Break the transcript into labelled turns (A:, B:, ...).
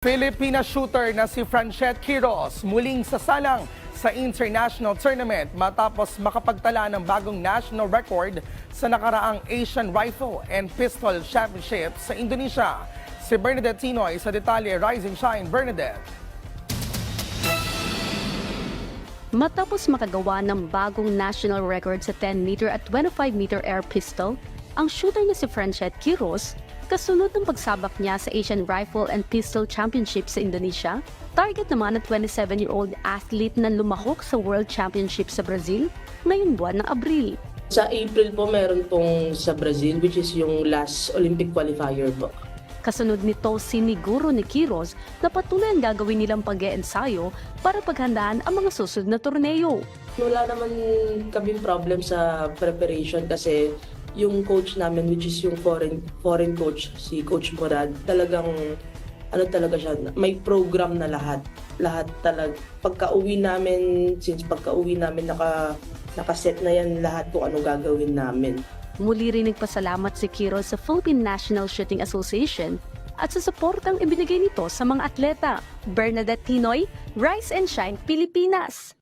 A: Filipina shooter na si Franchette Quiroz muling sasalang sa international tournament matapos makapagtala ng bagong national record sa nakaraang Asian Rifle and Pistol Championship sa Indonesia. Si Bernadette Tinoy sa detalye Rising Shine Bernadette.
B: Matapos makagawa ng bagong national record sa 10-meter at 25-meter air pistol, ang shooter na si Franchette Quiroz, kasunod ng pagsabak niya sa Asian Rifle and Pistol Championship sa Indonesia, target naman ng 27-year-old athlete na lumahok sa World Championship sa Brazil ngayong buwan ng Abril.
C: Sa April po meron pong sa Brazil which is yung last Olympic qualifier po.
B: Kasunod nito, siniguro ni Quiroz na patuloy ang gagawin nilang pag-eensayo para paghandaan ang mga susunod na torneo.
C: Wala naman kaming problem sa preparation kasi yung coach namin which is yung foreign foreign coach si Coach Murad talagang ano talaga siya may program na lahat lahat talaga pagka-uwi namin since pagka-uwi namin naka nakaset na yan lahat kung ano gagawin namin
B: Muli rin nagpasalamat si Quiroz sa Philippine National Shooting Association at sa suportang ibinigay nito sa mga atleta. Bernadette Tinoy, Rise and Shine, Pilipinas!